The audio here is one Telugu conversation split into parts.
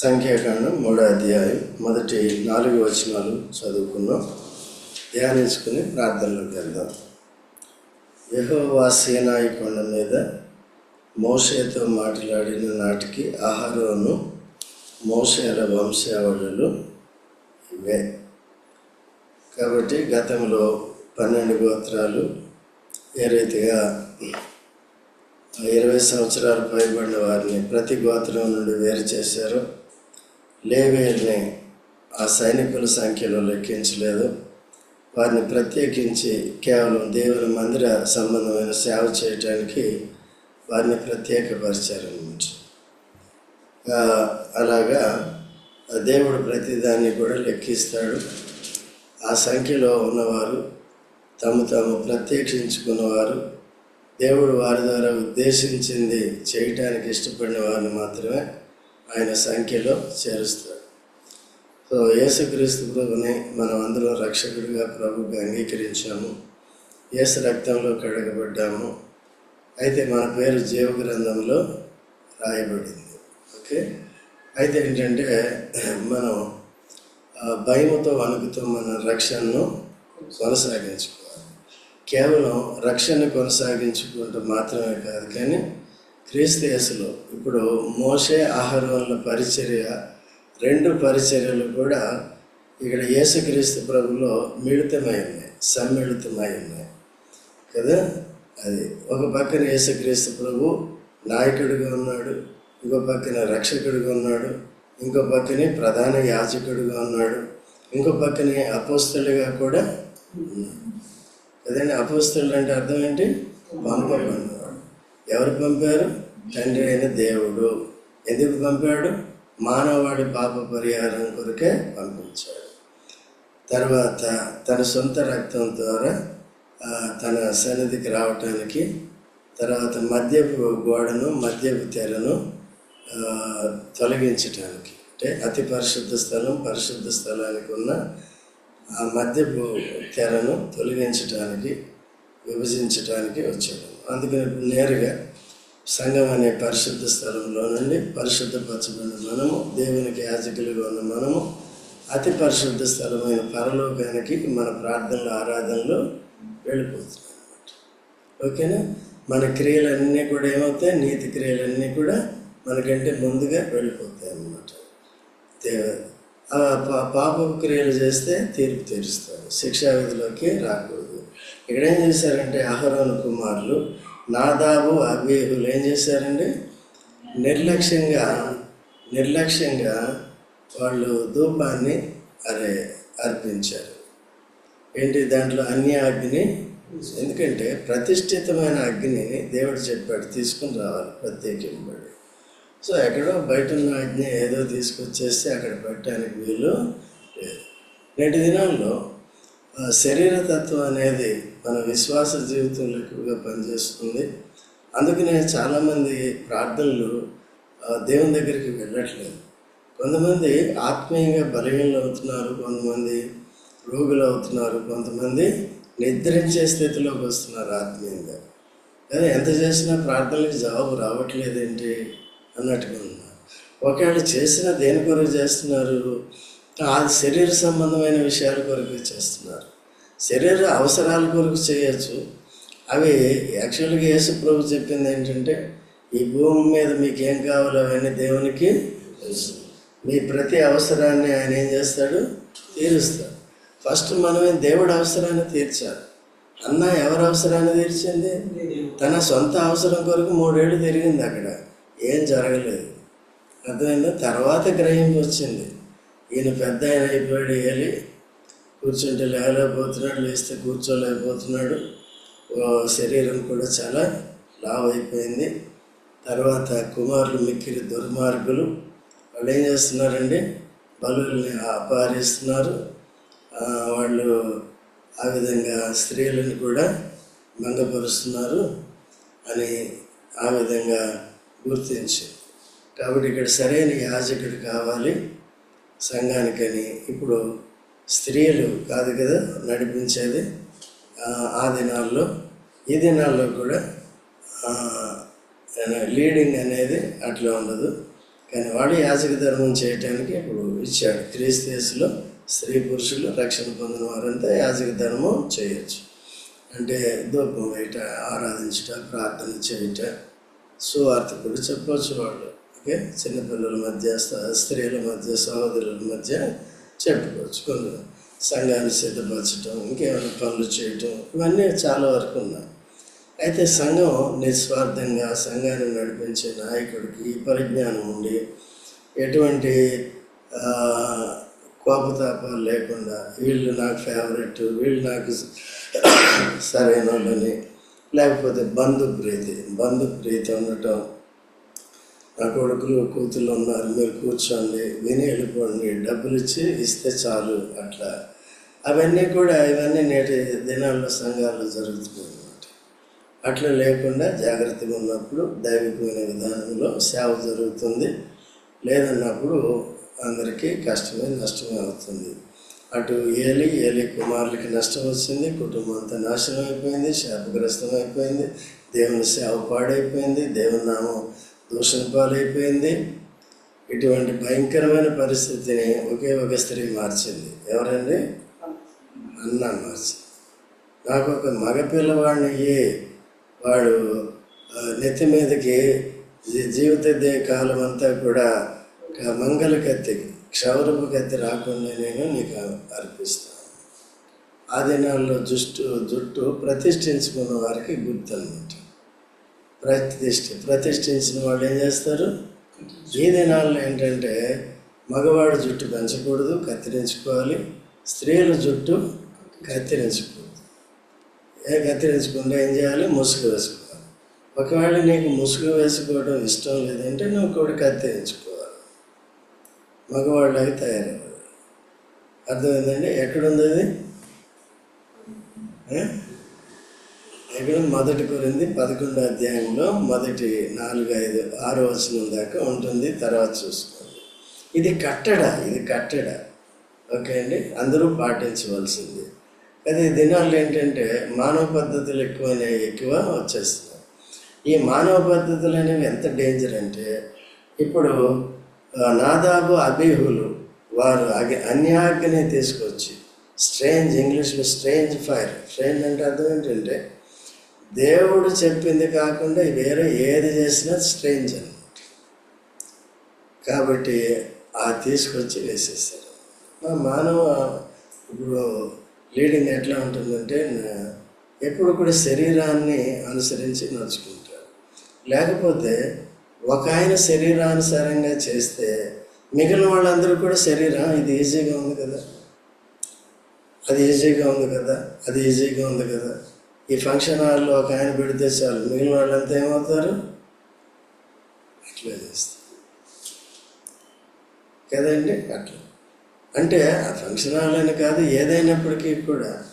సంఖ్యాకాండం మూడో అధ్యాయం మొదటి నాలుగు వచనాలు చదువుకున్నాం ధ్యానించుకుని ప్రార్థనలోకి వెళ్దాం. యహోవా సేనాయి కొండ మీద మోసేతో మాట్లాడిన నాటికి ఆహారోను మోసేల వంశావళులు ఇవే. కాబట్టి గతంలో పన్నెండు గోత్రాలు ఏ రీతిగా ఇరవై సంవత్సరాలు పైబడిన వారిని ప్రతి గోత్రం నుండి వేరు చేశారు లేవేల్ని ఆ సైనికుల సంఖ్యలో లెక్కించలేదు. వారిని ప్రత్యేకించి కేవలం దేవుని మందిర సంబంధమైన సేవ చేయటానికి వారిని ప్రత్యేకపరిచారనమాట అలాగా దేవుడు ప్రతిదాన్ని కూడా లెక్కిస్తాడు. ఆ సంఖ్యలో ఉన్నవారు తమ తాము ప్రత్యక్షించుకున్నవారు దేవుడు వారి ద్వారా ఉద్దేశించింది చేయటానికి ఇష్టపడిన వారిని మాత్రమే ఆయన సంఖ్యలో చేరుస్తాడు సో యేసుక్రీస్తు ప్రభుని మనం అందరం రక్షకుడిగా ప్రభుగా అంగీకరించాము. యేసు రక్తంలో కడగబడ్డాము. అయితే మన పేరు జీవ గ్రంథంలో రాయబడింది. ఓకే? అయితే ఏంటంటే మనం భయముతో వణుకుతో మన రక్షణను కొనసాగించుకోవాలి. కేవలం రక్షణ కొనసాగించుకుంటూ మాత్రమే కాదు కానీ క్రీస్తయసులో ఇప్పుడు మోసే ఆహారంల పరిచర్య రెండు పరిచర్యలు కూడా ఇక్కడ యేసుక్రీస్తు ప్రభులో మిళితమై ఉన్నాయి సమ్మిళితమై ఉన్నాయి కదా? అది ఒక పక్కన యేసుక్రీస్తు ప్రభు నాయకుడిగా ఉన్నాడు ఇంకో పక్కన రక్షకుడిగా ఉన్నాడు ఇంకో పక్కనే ప్రధాన యాజకుడిగా ఉన్నాడు ఇంకో పక్కనే అపోస్తలుగా కూడా ఉన్నాడు. కదండి? అపోస్తలు అంటే అర్థం ఏంటి? పంపబడినవాడు ఎవరు పంపారు? తండ్రి అయిన దేవుడు. ఎందుకు పంపాడు? మానవాడి పాప పరిహారం కొరకే పంపించాడు. తర్వాత తన సొంత రక్తం ద్వారా తన సన్నిధికి రావటానికి తర్వాత మద్యపు గోడను మద్యపు తెరను తొలగించటానికి అంటే అతి పరిశుద్ధ స్థలం పరిశుద్ధ స్థలానికి ఉన్న ఆ మద్యపు తెరను తొలగించటానికి విభజించటానికి వచ్చాడు. అందుకని నేరుగా సంఘం అనే పరిశుద్ధ స్థలంలో నుండి పరిశుద్ధపరచబడిన మనము దేవునికి యాజకులుగా ఉన్న మనము అతి పరిశుద్ధ స్థలమైన పరలోకానికి మన ప్రార్థనలు ఆరాధనలు వెళ్ళిపోతున్నాం అన్నమాట ఓకేనా? మన క్రియలన్నీ కూడా ఏమవుతాయి? నీతి క్రియలన్నీ కూడా మనకంటే ముందుగా వెళ్ళిపోతాయి అన్నమాట దేవ పాప పా- క్రియలు చేస్తే తీర్పు తీరుస్తాడు శిక్షావిధిలోకి రాకూడదు. ఇక్కడ ఏం చేశారంటే అహరోన్ కుమారులు నాదాబు అబీహులు ఏం చేశారండి? నిర్లక్ష్యంగా నిర్లక్ష్యంగా వాళ్ళు ధూపాన్ని అరే అర్పించారు. ఏంటి దాంట్లో అన్య అగ్ని? ఎందుకంటే ప్రతిష్ఠితమైన అగ్నిని దేవుడు చెప్పాడు తీసుకుని రావాలి ప్రత్యేకింపబడి. సో ఎక్కడో బయట ఉన్న అగ్ని ఏదో తీసుకొచ్చేస్తే అక్కడ పెట్టడానికి వీలు లేదు. నేటి దినాల్లో శరీరతత్వం అనేది మన విశ్వాస జీవితంలో ఎక్కువగా పనిచేస్తుంది. అందుకనే చాలామంది ప్రార్థనలు దేవుని దగ్గరికి వెళ్ళట్లేదు. కొంతమంది ఆత్మీయంగా బలహీనలు అవుతున్నారు కొంతమంది రోగులు అవుతున్నారు కొంతమంది నిద్రించే స్థితిలోకి వస్తున్నారు ఆత్మీయంగా. కానీ ఎంత చేసినా ప్రార్థనలకు జవాబు రావట్లేదేంటి అన్నట్టుగా ఉన్నారు. ఒకవేళ చేసిన దేని కొరకు చేస్తున్నారు? ఆ శరీర సంబంధమైన విషయాల కొరకు చేస్తున్నారు. శరీర అవసరాల కొరకు చేయొచ్చు. అవి యాక్చువల్గా యేసు ప్రభు చెప్పింది ఏంటంటే ఈ భూమి మీద మీకు ఏం కావాలో అవన్నీ దేవునికి మీ ప్రతి అవసరాన్ని ఆయన ఏం చేస్తాడు? తీరుస్తాడు. ఫస్ట్ మనమే దేవుడి అవసరాన్ని తీర్చాలి. అన్న ఎవరి అవసరాన్ని తీర్చింది? తన సొంత అవసరం కొరకు మూడేళ్ళు తిరిగింది అక్కడ. ఏం జరగలేదు. అర్థమైందా? తర్వాత గ్రహింపు వచ్చింది. ఈయన పెద్ద ఆయన అయిపోయాడు వెళ్ళి కూర్చుంటే లేవలేకపోతున్నాడు లేస్తే కూర్చోలేకపోతున్నాడు. ఓ శరీరం కూడా చాలా లావ్ అయిపోయింది తర్వాత కుమారులు మిక్కిరి దుర్మార్గులు. వాళ్ళు ఏం చేస్తున్నారండి? బలుల్ని అపహరిస్తున్నారు. వాళ్ళు ఆ విధంగా స్త్రీలను కూడా మంగపరుస్తున్నారు అని ఆ విధంగా గుర్తించి కాబట్టి ఇక్కడ సరైన యాజకుడు కావాలి సంఘానికని. ఇప్పుడు స్త్రీలు కాదు కదా నడిపించేది ఆ, దినాల్లో. ఈ దినాల్లో కూడా లీడింగ్ అనేది అట్లా ఉండదు. కానీ వాడు యాజక ధర్మం చేయటానికి ఇప్పుడు ఇచ్చాడు. క్రీస్తు స్త్రీ పురుషులు రక్షణ పొందిన వారంతా యాజక ధర్మం చేయొచ్చు. అంటే ధూపం వేయట ఆరాధించట ప్రార్థన చేయట సువార్త కూడా చెప్పవచ్చు వాళ్ళు. ఓకే? చిన్నపిల్లల మధ్య స్త్రీల మధ్య సహోదరుల మధ్య చెప్పుకోవచ్చు. సంఘాన్ని సిద్ధపరచడం ఇంకేమైనా పనులు చేయటం ఇవన్నీ చాలా వరకు ఉన్నాయి. అయితే సంఘం నిస్వార్థంగా సంఘాన్ని నడిపించే నాయకుడికి ఈ పరిజ్ఞానం ఉండి ఎటువంటి కోపతాపాలు లేకుండా వీళ్ళు నాకు ఫేవరెట్ వీళ్ళు నాకు సరైన వాళ్ళని లేకపోతే బంధు ప్రీతి బంధు ప్రీతి ఉండటం నా కొడుకులు కూతుళ్ళు ఉన్నారు మీరు కూర్చోండి విని వెళ్ళిపోండి డబ్బులు ఇచ్చి ఇస్తే చాలు అట్లా. అవన్నీ కూడా ఇవన్నీ నేటి దినాల్లో సంఘాల్లో జరుగుతున్నాయి అన్నమాట అట్లా లేకుండా జాగ్రత్తగా ఉన్నప్పుడు దైవికమైన విధానంలో సేవ జరుగుతుంది. లేదన్నప్పుడు అందరికీ కష్టమే నష్టమే అవుతుంది. అటు ఏలి ఏలి కుమారులకి నష్టం వచ్చింది కుటుంబం అంతా నాశనం అయిపోయింది శాపగ్రస్తం అయిపోయింది దేవుని సేవ పాడైపోయింది దేవుని నామం దూషణ పాలైపోయింది ఇటువంటి భయంకరమైన పరిస్థితిని ఒకే ఒక స్త్రీ మార్చింది. ఎవరండి? అన్న మార్చింది నాకు ఒక మగ పిల్లవాడిని అయ్యి వాడు నెత్తి మీదకి జీవిత దే కాలం అంతా కూడా మంగళ కత్తి క్షౌరపు కత్తి రాకుండా నేను నీకు అర్పిస్తాను. ఆ దినాల్లో జుట్టు జుట్టు ప్రతిష్ఠించుకున్న వారికి గుర్తు అనమాట ప్రతిష్ఠ ప్రతిష్ఠించిన వాళ్ళు ఏం చేస్తారు? ఈ దినాల్లో ఏంటంటే మగవాడు జుట్టు పెంచకూడదు కత్తిరించుకోవాలి. స్త్రీల జుట్టు కత్తిరించకూడదు. ఏ కత్తిరించకుండా ఏం చేయాలి? ముసుగు వేసుకోవాలి. ఒకవేళ నీకు ముసుగు వేసుకోవడం ఇష్టం లేదంటే నువ్వు కూడా కత్తిరించుకోవాలి. మగవాళ్ళకి తయారవ్వాలి. అర్థమైందండి? ఎక్కడుంది అది? ఇక్కడ మొదటి కొరింది పదకొండో అధ్యాయంలో మొదటి నాలుగు ఐదు ఆరు వచనం దాకా ఉంటుంది. తర్వాత చూసుకోండి. ఇది కట్టడ ఇది కట్టడ. ఓకే అండి? అందరూ పాటించవలసింది. అదే దినాల్లో ఏంటంటే మానవ పద్ధతులు ఎక్కువనే ఎక్కువ వచ్చేస్తున్నాయి. ఈ మానవ పద్ధతులు అనేవి ఎంత డేంజర్ అంటే ఇప్పుడు నాదాబు అబీహులు వారు అగి అన్యాగ్ని తీసుకొచ్చి స్ట్రేంజ్ ఇంగ్లీష్లో స్ట్రేంజ్ ఫైర్. స్ట్రేంజ్ అంటే అర్థం ఏంటంటే దేవుడు చెప్పింది కాకుండా వేరే ఏది చేసినా స్ట్రేంజ్ అనమాట కాబట్టి ఆ తీసుకొచ్చి వేసేస్తారు మా మానవ ఇప్పుడు లీడింగ్ ఎట్లా ఉంటుందంటే ఎప్పుడు కూడా శరీరాన్ని అనుసరించి నడుచుకుంటారు లేకపోతే ఒక ఆయన శరీరానుసారంగా చేస్తే మిగిలిన వాళ్ళందరూ కూడా శరీరం ఇది ఈజీగా ఉంది కదా. అది ఈజీగా ఉంది కదా. అది ఈజీగా ఉంది కదా. ఈ ఫంక్షన్ హాల్లో ఒక ఆయన పెడితే చాలు. మిగిలిన వాళ్ళంతా ఏమవుతారు? అట్లా చేస్తారు. కదండి? అట్లా. అంటే ఆ ఫంక్షన్ హాల్ అని కాదు ఏదైనప్పటికీ కూడా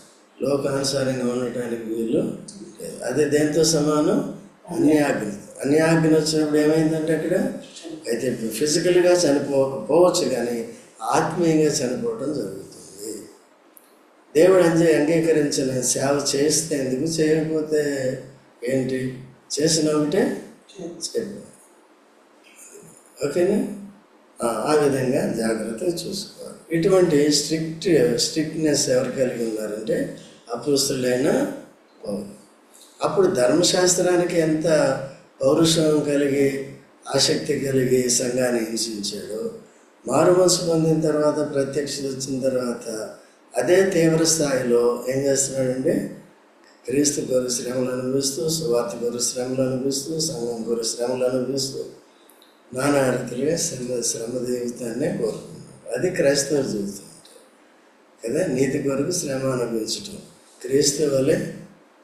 లోకానుసారంగా ఉండటానికి వీలు లేదు. అదే దేంతో సమానం? అన్యాగ్ని. అన్యాగ్ని వచ్చినప్పుడు ఏమైందంటే అక్కడ? అయితే ఫిజికల్గా చనిపోకపోవచ్చు కానీ ఆత్మీయంగా చనిపోవటం జరుగుతుంది. దేవుడు అంజే అంగీకరించిన సేవ చేస్తే ఎందుకు చేయకపోతే ఏంటి? చేసినామంటే ఓకేనా? ఆ, విధంగా జాగ్రత్తగా చూసుకోవాలి. ఇటువంటి స్ట్రిక్ట్ స్ట్రిక్ట్నెస్ ఎవరు కలిగి ఉన్నారంటే అపుస్తులైన పౌరులు అప్పుడు ధర్మశాస్త్రానికి ఎంత పౌరుషం కలిగి ఆసక్తి కలిగి సంఘాన్ని హింసించాడో మారు మనసు పొందిన తర్వాత ప్రత్యక్షత వచ్చిన తర్వాత అదే తీవ్ర స్థాయిలో ఏం చేస్తున్నాడంటే క్రీస్తు గురు శ్రమలు అనుభవిస్తూ సువార్త గురు శ్రమలు అనుభవిస్తూ సంఘం గురు శ్రమలు అనుభవిస్తూ నానా రీతిలుగా శ్రమ శ్రమ జీవితాన్నే కోరుకున్నాడు అది క్రైస్తవ జీవితం. కదా? నీతి కొరకు శ్రమ అనుభవించటం. క్రీస్తు వలె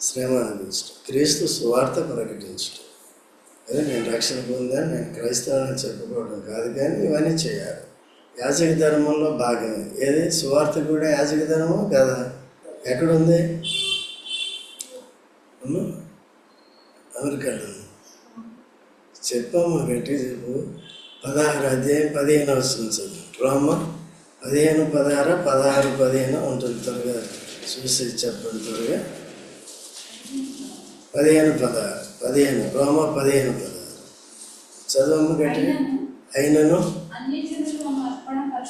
శ్రమ అనుభవించటం. క్రీస్తు సువార్త ప్రకటించటం. అదే నేను రక్షణ పొందాను నేను క్రైస్తవుని చెప్పుకోవడం కాదు కానీ ఇవన్నీ చేయాలి. యాజక ధర్మంలో భాగమే. ఏది? సువార్త కూడా యాజక ధర్మం కదా? ఎక్కడుంది? అమ్మా? అమెరికాలో చెప్పమ్మా గట్టి చెప్పు. పదహారు అధ్యాయం పదిహేను వస్తుంది చదువు రోమ పదిహేను పదహారు? పదహారు పదిహేను ఉంటుంది త్వరగా. చూసి చెప్పండి త్వరగా. పదిహేను పదహారు. పదిహేను. రోమ పదిహేను పదహారు. చదవమ్మ గట్టి అయినను.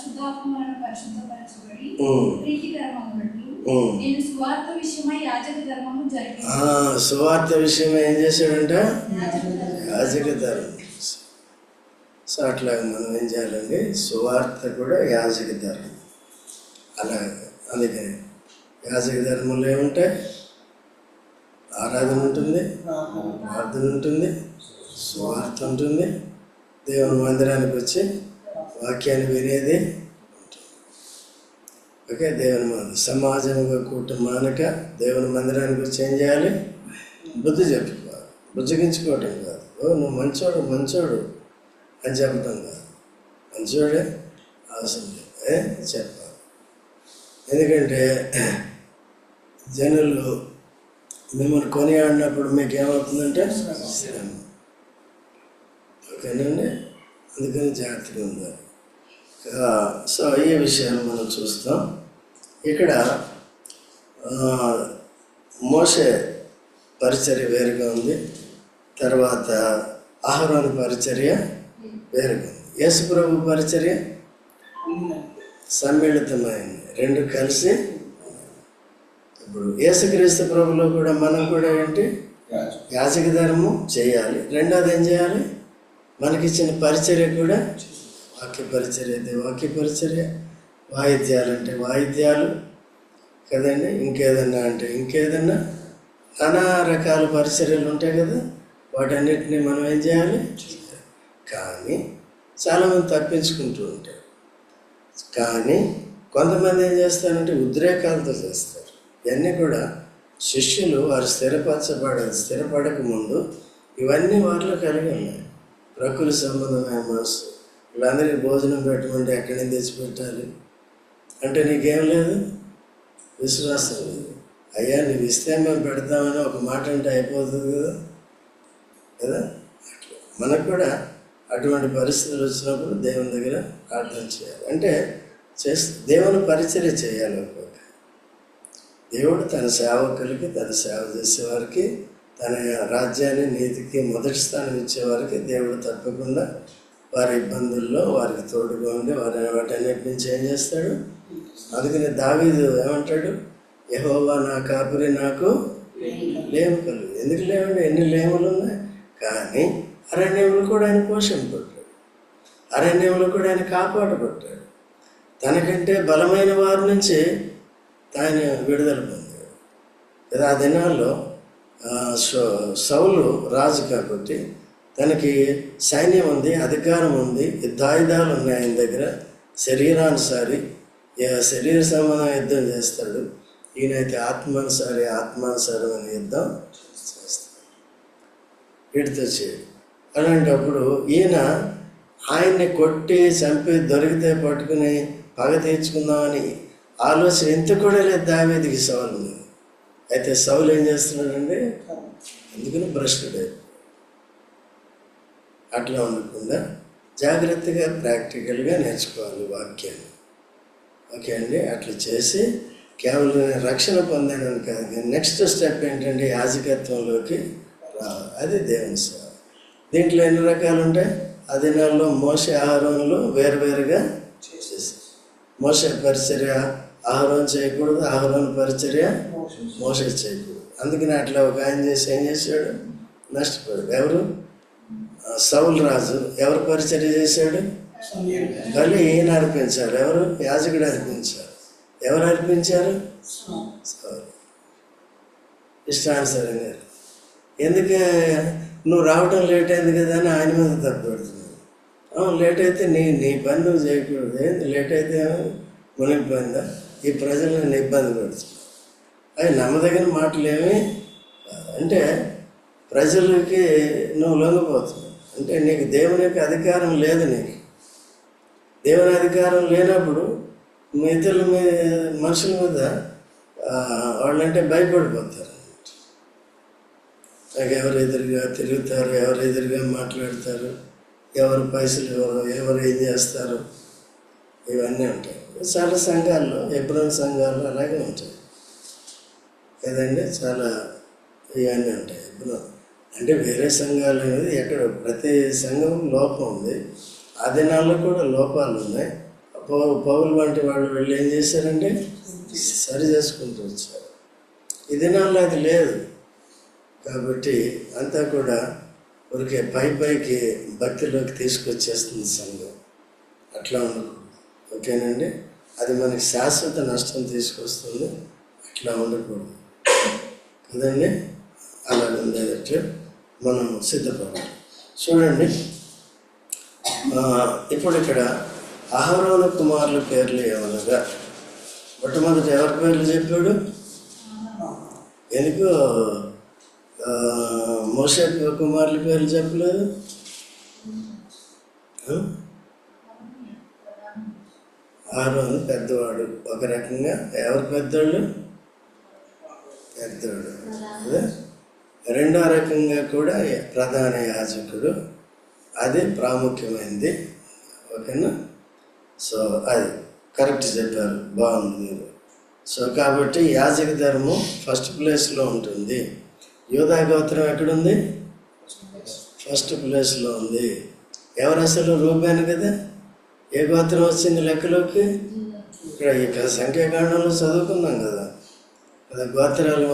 అయినను అన్ని జనులు మమ్మ అర్పణ పరిశుద్ధాత్మ వలన పరిశుద్ధపరచబడి. నేను విషయమై యాజక ధర్మము జరిగింది ఏం చేశాడంట? యాజక ధర్మం. యాజక ధర్మం సో అట్లాగే మనం ఏం చేయాలండి సువార్త కూడా యాజక ధర్మం. అలాగే అందుకని. యాజక ధర్మంలో ఏముంటాయి? ఆరాధన ఉంటుంది ప్రార్థన ఉంటుంది సువార్త ఉంటుంది. దేవుని మందిరానికి వచ్చి వాక్యాన్ని వినేది ఓకే దేవుని మంది సమాజంగా కూటమానక దేవుని మందిరానికి వచ్చి ఏం చేయాలి? బుద్ధి చెప్పుకోవాలి. బుజ్జగించుకోవటం కాదు. ఓ నువ్వు మంచోడు మంచోడు అని చెప్పటం కాదు. మంచోడే అవసరం లేదు చెప్పాలి. ఎందుకంటే జనులు మిమ్మల్ని కొనియాడినప్పుడు మీకు ఏమవుతుందంటే శ్రమ. ఓకేనండి? అందుకని జాగ్రత్తగా ఉండాలి. సో ఈ విషయాలు మనం చూస్తాం. ఇక్కడ మోసే పరిచర్య వేరుగా ఉంది. తర్వాత ఆహ్వాన పరిచర్య వేరుగా ఉంది. యేసు ప్రభు పరిచర్య సమ్మిళితమైంది. రెండు కలిసి ఇప్పుడు యేసుక్రీస్తు ప్రభులో కూడా మనం కూడా ఏంటి? యాజక ధర్మం చేయాలి. రెండోది ఏం చేయాలి? మనకిచ్చిన పరిచర్య కూడా వాక్య పరిచర్య అయితే వాక్య పరిచర్య? వాయిద్యాలు అంటే వాయిద్యాలు కదండి? ఇంకేదన్నా అంటే ఇంకేదన్నా? నానా రకాల పరిచర్యలు ఉంటాయి కదా? వాటన్నిటిని మనం ఏం చేయాలి? కానీ చాలామంది తప్పించుకుంటూ ఉంటారు. కానీ కొంతమంది ఏం చేస్తారంటే ఉద్రేకాలతో చేస్తారు. ఇవన్నీ కూడా శిష్యులు వారు స్థిరపరచబడ స్థిరపడక ముందు ఇవన్నీ వారిలో కలిగి ఉన్నాయి. ప్రకృతి సంబంధమైన మనసు వీళ్ళందరికీ భోజనం పెట్టమంటే ఎక్కడి నుంచి తెచ్చి పెట్టాలి అంటే నీకేం లేదు? విశ్వాసం లేదు. అయ్యా నీవు ఇస్తే మేము పెడతామని ఒక మాట అంటే అయిపోతుంది కదా? కదా? అట్లా. మనకు కూడా అటువంటి పరిస్థితులు వచ్చినప్పుడు దేవుని దగ్గర ప్రార్థన చేయాలి. అంటే చేస్తే దేవుని పరిచర్య చేయాలి ఒక్కొక్క దేవుడు తన సేవకులకి తన సేవ చేసేవారికి తన రాజ్యాన్ని నీతికి మొదటి స్థానం ఇచ్చేవారికి దేవుడు తప్పకుండా వారి ఇబ్బందుల్లో వారికి తోడుగా ఉండి వారి వాటన్నిటి నుంచి ఏం చేస్తాడు? అందుకని దావీదు ఏమంటాడు? యహోవా నా కాపురి నాకు లేము కలు ఎందుకు లేవండి? ఎన్ని లేములు ఉన్నాయి? కానీ అరణ్యములు కూడా ఆయన పోషింపబడ్డాడు. అరణ్యములు కూడా ఆయన కాపాడబడ్డాడు. తనకంటే బలమైన వారి నుంచి ఆయన విడుదల పొందాడు. కదా ఆ దినాల్లో సౌ- సౌలు రాజు కాబట్టి తనకి సైన్యం ఉంది అధికారం ఉంది యుద్ధాయుధాలు ఉన్నాయి ఆయన దగ్గర. శరీరానుసారి శరీర సంబంధం యుద్ధం చేస్తాడు. ఈయనైతే ఆత్మానుసారి ఆత్మానుసారమైన యుద్ధం చేస్తాడు. వీటితో చేయడు. అలాంటప్పుడు ఈయన ఆయన్ని కొట్టి చంపి దొరికితే పట్టుకుని పగ తీర్చుకుందామని ఆలోచన ఎంత కూడా లేదు దావేదికి సౌలు మీద అయితే సౌలు ఏం చేస్తున్నాడండి? అందుకని భ్రష్టుడే అట్లా ఉండకుండా జాగ్రత్తగా ప్రాక్టికల్గా నేర్చుకోవాలి వాక్యాన్ని. ఓకే అండి? అట్లా చేసి కేవలం రక్షణ పొందాను కాదు. నెక్స్ట్ స్టెప్ ఏంటంటే యాజకత్వంలోకి రావాలి. అది దేవుని సేవ. దీంట్లో ఎన్ని రకాలు ఉంటాయి? ఆ దినాల్లో మోస ఆహారంలో వేరువేరుగా చేసేసి మోస పరిచర్య ఆహారం చేయకూడదు ఆహారం పరిచర్య మోస చేయకూడదు. అందుకని అట్లా ఒక ఆయన చేసి ఏం చేశాడు? నష్టపోయాడు. ఎవరు? సౌల్ రాజు ఎవరు పరిచర్య చేశాడు? మళ్ళీ ఈయన అర్పించారు. ఎవరు? యాజకుడు అర్పించారు. ఎవరు అర్పించారు? సౌలు. ఇష్టానుసారంగా ఎందుకు నువ్వు రావడం లేట్ అయింది కదా అని ఆయన మీద తప్పు పెడుతున్నావు అవును లేట్ అయితే నీ నీ పని నువ్వు చేయకూడదు. ఏంది లేట్ అయితే మునిగిపోయిందా ఈ ప్రజలను ఇబ్బంది పెడుతున్నావు అవి నమ్మదగిన మాటలు ఏమి అంటే ప్రజలకి నువ్వు లొంగిపోతున్నావు. అంటే నీకు దేవుని యొక్క అధికారం లేదు నీకు. దేవుని అధికారం లేనప్పుడు మీ ఇతరుల మీద మనుషుల మీద వాళ్ళంటే భయపడిపోతారు. నాకు ఎవరు ఎదురుగా తిరుగుతారు ఎవరు ఎదురుగా మాట్లాడతారు ఎవరు పైసలు ఎవరు ఎవరు ఏం చేస్తారు ఇవన్నీ ఉంటాయి. చాలా సంఘాల్లో ఎబ్రోన్ సంఘాల్లో అలాగే ఉంటాయి. కదండి? చాలా ఇవన్నీ ఉంటాయి. ఎబ్రోన్ అంటే వేరే సంఘాలు అనేది ఎక్కడ ప్రతి సంఘం లోపం ఉంది. ఆ దినాల్లో కూడా లోపాలు ఉన్నాయి. పౌ- పౌలు వంటి వాళ్ళు వెళ్ళి ఏం చేశారంటే సరి చేసుకుంటూ వచ్చారు. ఈ దినాల్లో అది లేదు. కాబట్టి అంతా కూడా ఊరికే పై పైకి భక్తిలోకి తీసుకొచ్చేస్తుంది సంఘం. అట్లా ఉండకూడదు. ఓకేనండి? అది మనకి శాశ్వత నష్టం తీసుకొస్తుంది. అట్లా ఉండకూడదు. కదండి? అలా ఉండేటట్లు మనం సిద్ధపడాలి. చూడండి ఇప్పుడు ఇక్కడ అహరోను కుమారుల పేర్లు ఏమనగా? మొట్టమొదటి ఎవరి పేర్లు చెప్పాడు? ఎందుకు ఆ, మోసే కుమారుల పేర్లు చెప్పలేదు? ఆ? పెద్దవాడు. ఒక రకంగా ఎవరు పెద్దోళ్ళు పెద్దవాడు. అదే? రెండో రకంగా కూడా ప్రధాన యాజకుడు. అది ప్రాముఖ్యమైనది ఓకేనా? సో అది కరెక్ట్ చెప్పారు. బాగుంది మీరు. సో కాబట్టి యాజక ధర్మం ఫస్ట్ ప్లేస్లో ఉంటుంది. యోధా గోత్రం ఎక్కడుంది? ఫస్ట్ ప్లేస్లో ఉంది. ఎవరు అసలు? రూపాను కదా? ఏ గోత్రం వచ్చింది లెక్కలోకి? ఇక్కడ ఇక్కడ సంఖ్యాకాండంలో చదువుకున్నాం కదా. గోత్రాలు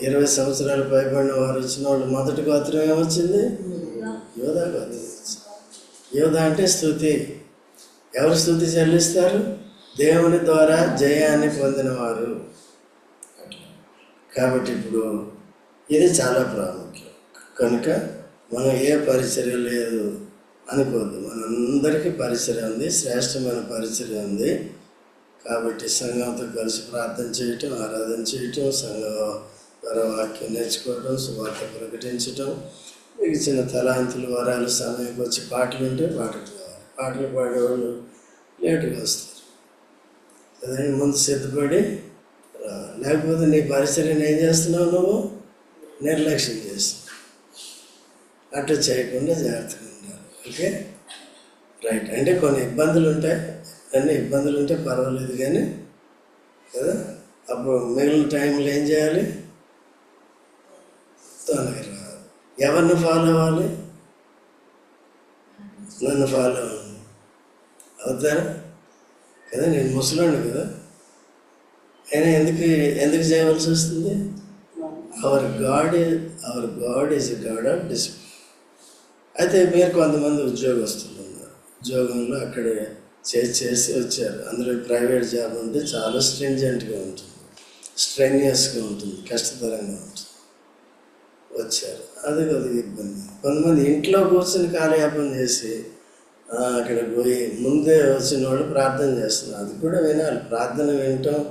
ఇరవై సంవత్సరాలు పైబడిన వారు వచ్చిన వాళ్ళు మొదటి గోత్రం ఏమొచ్చింది? యోధా గోత్రం వచ్చింది. యోధ అంటే స్థుతి. ఎవరు స్థుతి చెల్లిస్తారు? దేవుని ద్వారా జయాన్ని పొందినవారు. కాబట్టి ఇప్పుడు ఇది చాలా ప్రాముఖ్యం. కనుక మనం ఏ పరిచర్య లేదు అనుకోదు మనందరికీ పరిచయం ఉంది శ్రేష్టమైన పరిచయం ఉంది. కాబట్టి సంఘంతో కలిసి ప్రార్థన చేయటం ఆరాధన చేయటం సంఘం వాక్యం నేర్చుకోవడం సువార్త ప్రకటించటం మీకు చిన్న తలాంతులు వరాలు సమయంకి వచ్చి పాటలు ఉంటే పాటలు కావాలి పాటలు పాడేవాళ్ళు లేటుగా వస్తారు. అదే ముందు సిద్ధపడి రా. లేకపోతే నీ పరిచర్యను ఏం చేస్తున్నావు నువ్వు? నిర్లక్ష్యం చేస్తున్నావు. అట్లా చేయకుండా జాగ్రత్తగా ఉండాలి. ఓకే? రైట్. అంటే కొన్ని ఇబ్బందులు ఉంటాయి. అన్ని ఇబ్బందులు ఉంటే పర్వాలేదు కానీ కదా? అప్పుడు మిగిలిన టైంలో ఏం చేయాలి? తొందరగా రావాలి. ఎవరిని ఫాలో అవ్వాలి? నన్ను ఫాలో అవ్వండి. అవుతారా? కదా? నేను ముసలాడు కదా? అయినా ఎందుకు ఎందుకు చేయవలసి వస్తుంది? Our god our god is god of discipline అయితే మీరు కొంతమంది ఉద్యోగస్తులు ఉన్నారు. ఉద్యోగంలో అక్కడే చేసి చేసి వచ్చారు. అందులో ప్రైవేట్ జాబ్ ఉంటే చాలా స్ట్రింజెంట్గా ఉంటుంది. స్ట్రెన్యూస్గా ఉంటుంది. కష్టతరంగా ఉంటుంది. వచ్చారు. అది కొద్దిగా ఇబ్బంది. కొంతమంది ఇంట్లో కూర్చొని కాలయాపన చేసి అక్కడ పోయి ముందే వచ్చిన వాళ్ళు ప్రార్థన చేస్తున్నారు. అది కూడా వినాలి. ప్రార్థన వినటం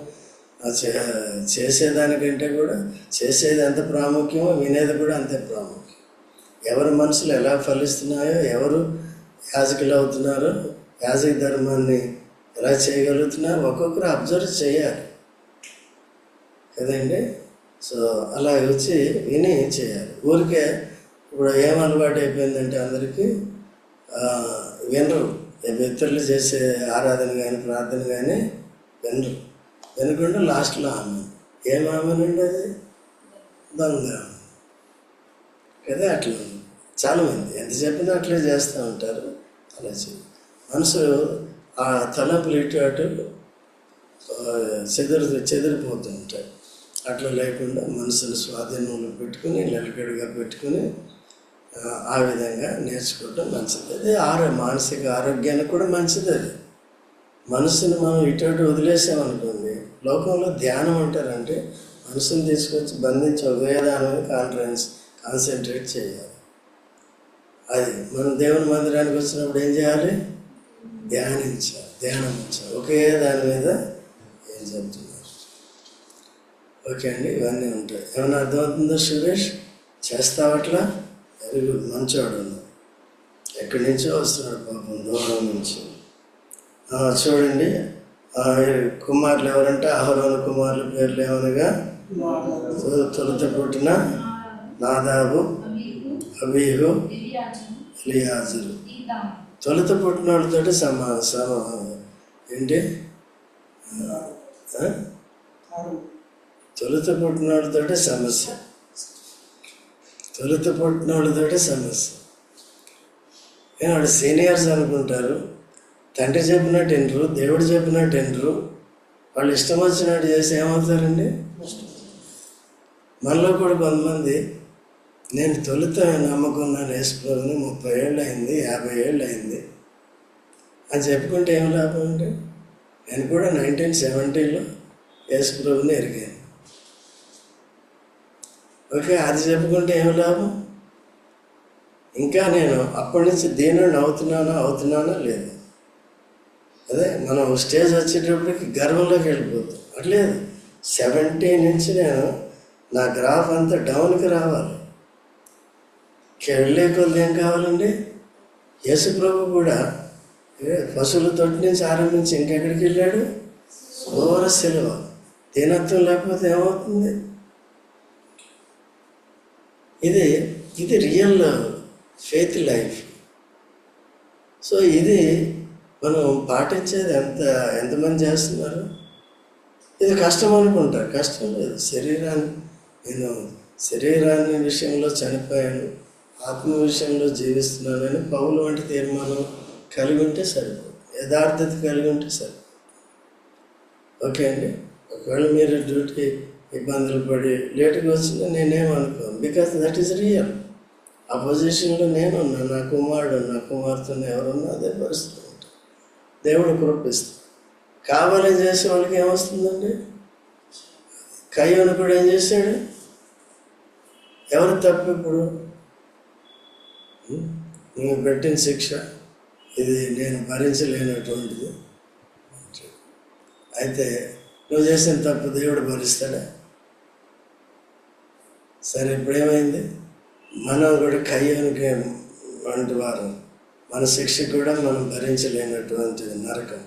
చే- చేసేదానికంటే కూడా చేసేది ఎంత ప్రాముఖ్యమో వినేది కూడా అంతే ప్రాముఖ్యం. ఎవరి మనసులు ఎలా ఫలిస్తున్నాయో ఎవరు యాజకులు అవుతున్నారో యాజక ధర్మాన్ని ఎలా చేయగలుగుతున్నా ఒక్కొక్కరు అబ్జర్వ్ చేయాలి. కదండి? సో అలా వచ్చి విని చేయాలి. ఊరికే ఇప్పుడు ఏం అలవాటు అయిపోయిందంటే అందరికీ వినరు. ఇతరులు చేసే ఆరాధన కానీ ప్రార్థన కానీ వినరు. వినకుండా లాస్ట్లో ఆమె. ఏం ఆమెనండి అది? దొంగ. కదా అట్లా చాలామంది ఎంత చెప్పినా అట్లే చేస్తూ ఉంటారు. అలా చేయాలి. మనసు ఆ తలంపులు ఇటు అటు చెదిరి చెదిరిపోతూ ఉంటాయి అట్లా లేకుండా మనసును స్వాధీనంలో పెట్టుకుని నిలకడగా పెట్టుకుని ఆ, విధంగా నేర్చుకోవడం మంచిది. అది ఆరో మానసిక ఆరోగ్యానికి కూడా మంచిది అది. మనసుని మనం ఇటు అటు వదిలేసామనుకోండి లోకంలో ధ్యానం అంటారంటే మనసుని తీసుకొచ్చి బంధించి ఉదయదానం కాన్ఫరెన్స్ కాన్సన్ట్రేట్ చేయాలి. అది మనం దేవుని మందిరానికి వచ్చినప్పుడు ఏం చేయాలి? ధ్యానించాలి ధ్యానించాలి ఒకే దాని మీద ఏం చెప్తున్నారు? ఓకే అండి ఇవన్నీ ఉంటాయి. ఏమైనా అర్థమవుతుందో సురేష్? చేస్తావట్లా? వెరీ గుడ్ మంచివాడు ఎక్కడి నుంచో వస్తున్నాడు పాపం దూరం నుంచి. చూడండి కుమారులు ఎవరంటే? అహరోను కుమారుల పేర్లు ఏమనగా? తొలుత పుట్టిన నాదాబు అబీహు, ఇలియాజులు తొలుత పుట్టిన వాళ్ళతోటి సమా సమ ఏంటి? తొలుత పుట్టిన సమస్య. తొలుత పుట్టిన సమస్య. కానీ వాడు సీనియర్స్ అనుకుంటారు? తండ్రి చెప్పినట్టు వినరు దేవుడు చెప్పినట్టు వినరు. వాళ్ళు ఇష్టం వచ్చినట్టు చేసి ఏమవుతారండి? మనలో కూడా కొంతమంది నేను తొలుత నమ్ముకున్నాను యేసుప్రభుని ముప్పై ఏళ్ళు అయింది యాభై ఏళ్ళు అయింది అని చెప్పుకుంటే ఏం లాభం అండి? నేను కూడా నైన్టీన్ సెవెంటీలో యేసుప్రభుని ఎరిగాను. ఓకే అది చెప్పుకుంటే ఏం లాభం? ఇంకా నేను అప్పటి నుంచి దీనుడిని అవుతున్నానా అవుతున్నానా లేదు. అదే మనం స్టేజ్ వచ్చేటప్పటికి గర్వంలోకి వెళ్ళిపోతాం. అట్లేదు సెవెంటీ నుంచి నేను నా గ్రాఫ్ అంతా డౌన్కి రావాలి. వెళ్ళే కొద్ది ఏం కావాలండి. యేసు ప్రభు కూడా పశువుల తొట్టి నుంచి ఆరంభించి ఇంకెక్కడికి వెళ్ళాడు? ఘోర సెలవు. దీనత్వం లేకపోతే ఏమవుతుంది? ఇది ఇది రియల్ ఫెయిత్ లైఫ్ సో ఇది మనం పాటించేది ఎంత ఎంతమంది చేస్తున్నారు? ఇది కష్టం అనుకుంటారు కష్టం లేదు. శరీరాన్ని నేను శరీరాన్ని విషయంలో చనిపోయాను. ఆత్మ విషయంలో జీవిస్తున్నానని పౌలు వంటి తీర్మానం కలిగి ఉంటే సరిపోదు. యథార్థత కలిగి ఉంటే సరిపోదు. ఓకే అండి? ఒకవేళ మీరు డ్యూటీ ఇబ్బందులు పడి లేటుగా వచ్చినా నేనేమనుకోను బికాస్ దట్ ఈస్ రియల్ ఆ పొజిషన్లో నేనున్నా. నా కుమారుడు నా కుమార్తెను ఎవరున్నా అదే పరిస్థితి ఉంటుంది. దేవుడు కృపిస్తాడు. కావాలని చేసే వాళ్ళకి ఏమొస్తుందండి కయ్యోను కూడా ఏం చేశాడు? ఎవరు తప్పు ఇప్పుడు? నువ్వు పెట్టిన శిక్ష ఇది నేను భరించలేనటువంటిది. అయితే నువ్వు చేసిన తప్పు దేవుడు భరిస్తాడా? సరే ఇప్పుడు ఏమైంది మనం కూడా కయ్యానికి వంటి వారు. మన శిక్ష కూడా మనం భరించలేనటువంటి నరకం.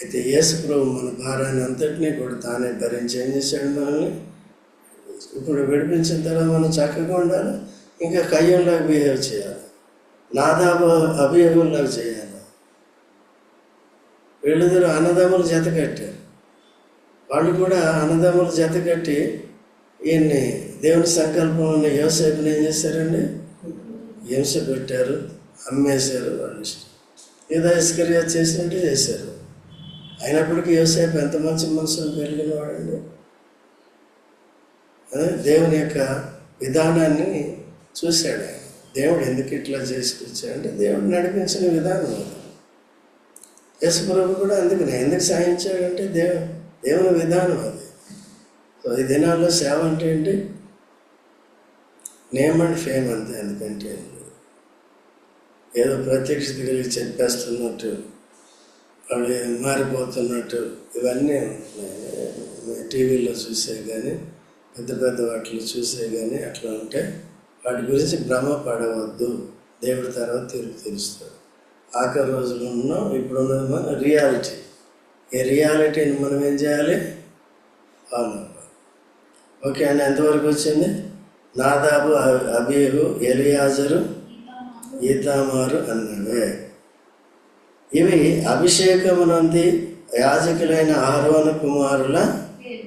అయితే యేసు ప్రభు మన భారాన్ని అంతటినీ కూడా తానే భరించి ఏం చేశాడు మనల్ని? ఇప్పుడు విడిపించిన తర్వాత మనం చక్కగా ఉండాలి? ఇంకా కయ్యంలాగా బిహేవ్ చేయాలి? నాదాబు అభియోగంలాగా చేయాలి. వీళ్ళిద్దరు అన్నదమ్ములు జత కట్టారు. వాళ్ళు కూడా అన్నదమ్ములు జత కట్టి ఈయన్ని దేవుని సంకల్పం ఉన్న యోసేపుని ఏం చేశారండి? హింస పెట్టారు అమ్మేశారు వాళ్ళు ఇష్టం. ఏదో ఇస్కరియా చేసినట్టు చేశారు. అయినప్పటికీ యోసేపు ఎంత మంచి మనసు పెరిగిన వాడండి దేవుని యొక్క విధానాన్ని చూశాడు. దేవుడు ఎందుకు ఇట్లా చేసుకొచ్చాడంటే దేవుడు నడిపించిన విధానం అది. యేసుప్రభు కూడా అందుకనే ఎందుకు సాధించాడంటే దేవు దేవుని విధానం అది. సో ఈ దినాల్లో సేవ అంటే ఏంటి? నేమ్ అండ్ ఫేమ్ అంతే ఎందుకంటే ఏదో ప్రత్యక్షత కలిగి చెప్పేస్తున్నట్టు వాళ్ళు మారిపోతున్నట్టు ఇవన్నీ టీవీలో చూసే కానీ పెద్ద పెద్ద వాటిలో చూసే కానీ అట్లా ఉంటే వాటి గురించి భ్రమ పడవద్దు. దేవుడి తర్వాత తీర్పు తెలుస్తాడు ఆఖరి రోజులు ఉన్నాం ఇప్పుడు ఉన్నది మన రియాలిటీ. ఈ రియాలిటీని మనం ఏం చేయాలి? ఫాలో ఓకే అండి ఎంతవరకు వచ్చింది? నాదాబు అబీహు ఎలియాజరు ఈతామారు అన్నవే ఇవి అభిషేకమునంది యాజకులైన ఆరోన కుమారుల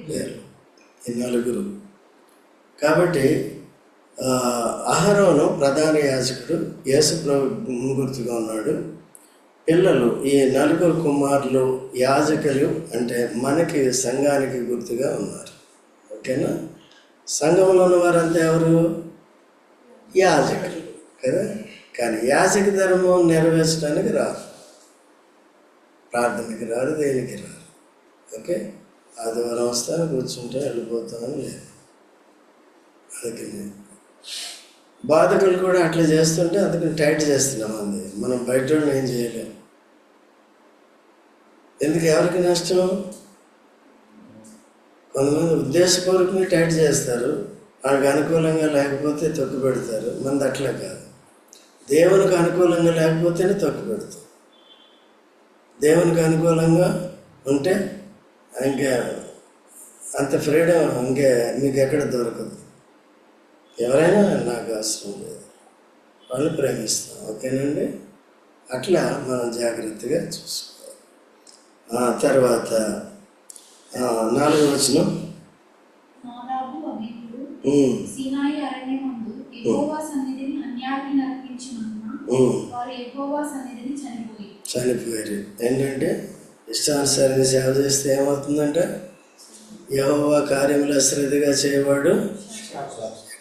పేరు ఈ నలుగురు. కాబట్టి అహరోను ప్రధాన యాజకుడు యేసు ప్రభు గుర్తుగా ఉన్నాడు. పిల్లలు ఈ నలుగురు కుమారులు యాజకులు అంటే మనకి సంఘానికి గుర్తుగా ఉన్నారు. ఓకేనా? సంఘంలో ఉన్న వారంతా ఎవరు? యాజకులు. కదా? కానీ యాజక ధర్మం నెరవేర్చడానికి రారు. ప్రార్థనకి రారు దేనికి రారు. ఓకే? ఆదివారం వస్తాను కూర్చుంటే వెళ్ళిపోతామని లేదు. అందుకని బాధకులు కూడా అట్లా చేస్తుంటే అందుకని టైట్ చేస్తున్నాం అంది. మనం బయట వాళ్ళని ఏం చేయలేము ఎందుకు ఎవరికి నష్టం? కొంతమంది ఉద్దేశపూర్వకంగా టైట్ చేస్తారు. వాళ్ళకి అనుకూలంగా లేకపోతే తొక్కు పెడతారు. మనది అట్లా కాదు. దేవునికి అనుకూలంగా లేకపోతేనే తొక్కు పెడతాం దేవునికి అనుకూలంగా ఉంటే ఇంకా అంత ఫ్రీడమ్ ఇంకే మీకు ఎక్కడ దొరకదు. ఎవరైనా నాకు అవసరం లేదు వాళ్ళు ప్రేమిస్తాం ఓకేనండి? అట్లా మనం జాగ్రత్తగా చూసుకోవాలి. ఆ తర్వాత ఆ, నాలుగో చనిపోయి. చనిపోయారు. ఏంటంటే ఇష్టానుసారంగా సేవ చేస్తే ఏమవుతుందంట? యెహోవా కార్యములు అశ్రద్ధగా చేయవాడు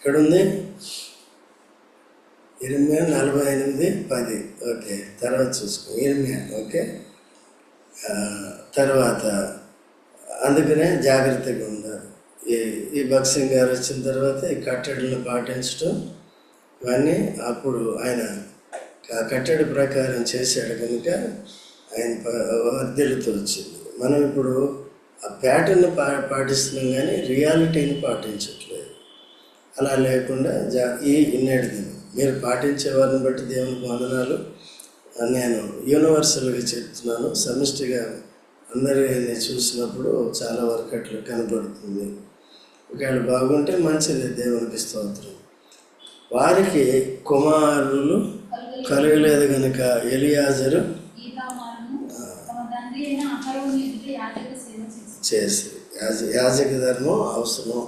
ఎక్కడుంది? ఇరిమియా నలభై ఎనిమిది పది. ఓకే తర్వాత చూసుకో. ఎనిమిది ఓకే. తర్వాత అందుకనే జాగ్రత్తగా ఉండాలి. ఈ ఈ భక్సింగ్ గారు వచ్చిన తర్వాత ఈ కట్టడలను పాటించడం ఇవన్నీ అప్పుడు ఆయన ఆ కట్టడి ప్రకారం చేశాడు కనుక ఆయన ప- వర్ధిల్లుతూ వచ్చింది. మనం ఇప్పుడు ఆ ప్యాటర్న్ పా పాటిస్తున్నాం కానీ రియాలిటీని పాటించట్లేదు అలా లేకుండా జా ఈ ఇన్నటి దినం. మీరు పాటించే వారిని బట్టి దేవునికి వందనాలు నేను యూనివర్సల్గా చెప్తున్నాను. సమిష్టిగా అందరిని చూసినప్పుడు చాలా వరకు అట్లా కనపడుతుంది ఒకవేళ బాగుంటే మంచిది దేవునికి స్తోత్రం. వారికి కుమారులు కలగలేదు కనుక ఎలియాజరు చేసి చేసి యాజ యాజక ధర్మం అవసరం.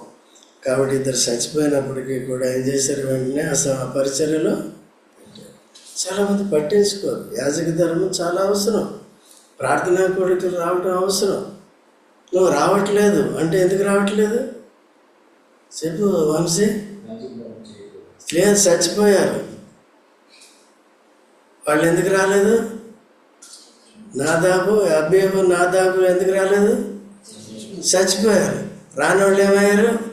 కాబట్టి ఇద్దరు చచ్చిపోయినప్పటికీ కూడా ఏం చేశారు వెంటనే అసలు ఆ పరిచర్యలో చాలామంది పట్టించుకోరు. యాజక ధర్మం చాలా అవసరం. ప్రార్థనా కోరికలు రావటం అవసరం. నువ్వు రావట్లేదు. అంటే ఎందుకు రావట్లేదు? చెప్పు వంశీ. లేదు చచ్చిపోయారు. వాళ్ళు ఎందుకు రాలేదు? నాదాబు అబ్బేబు నాదాబు ఎందుకు రాలేదు? చచ్చిపోయారు. రాని వాళ్ళు ఏమయ్యారు?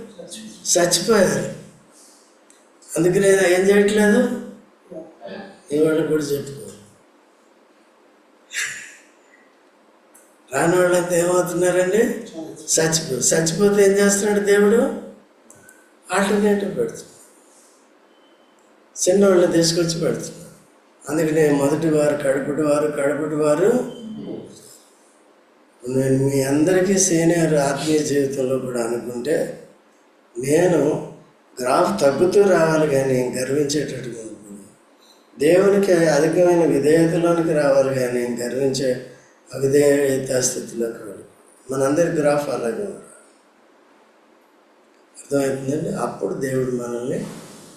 చచ్చిపోయారు. అందుకనే ఏం చేయట్లేదు? ఈ కూడా చెప్పుకో రాని వాళ్ళంతా ఏమవుతున్నారండి? చచ్చిపో చచ్చిపోతే ఏం చేస్తున్నాడు దేవుడు? ఆల్టర్నేటివ్ పెడుతున్నాడు. చిన్నవాళ్ళని తీసుకొచ్చి పెడుతున్నాడు. అందుకనే మొదటి వారు కడుపుటి వారు కడుపుటి వారు నేను మీ అందరికీ సీనియర్ ఆత్మీయ జీవితంలో కూడా అనుకుంటే నేను గ్రాఫ్ తగ్గుతూ రావాలి కానీ గర్వించేటట్టుగా దేవునికి అధికమైన విధేయతలోనికి రావాలి కానీ గర్వించే అవిధేయత స్థితిలోకి రావాలి. మనందరి గ్రాఫ్ అలాగే అర్థమవుతుందండి? అప్పుడు దేవుడు మనల్ని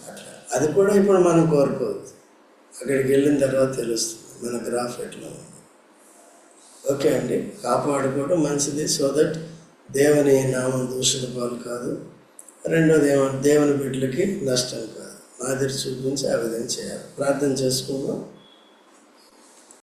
అట్లా. అది కూడా ఇప్పుడు మనం కోరుకోవద్దు. అక్కడికి వెళ్ళిన తర్వాత తెలుస్తుంది మన గ్రాఫ్ ఎట్లా ఉంది. ఓకే అండి. కాపాడుకోవడం మంచిది. సో దట్ దేవుని నామం దూషణ పాలు కాదు. రెండోది ఏమంటే దేవుని బిడ్డలకి నష్టం కాదు. మాదిరి చూపించి ఆ విధంగా చేయాలి. ప్రార్థన చేసుకుందాం.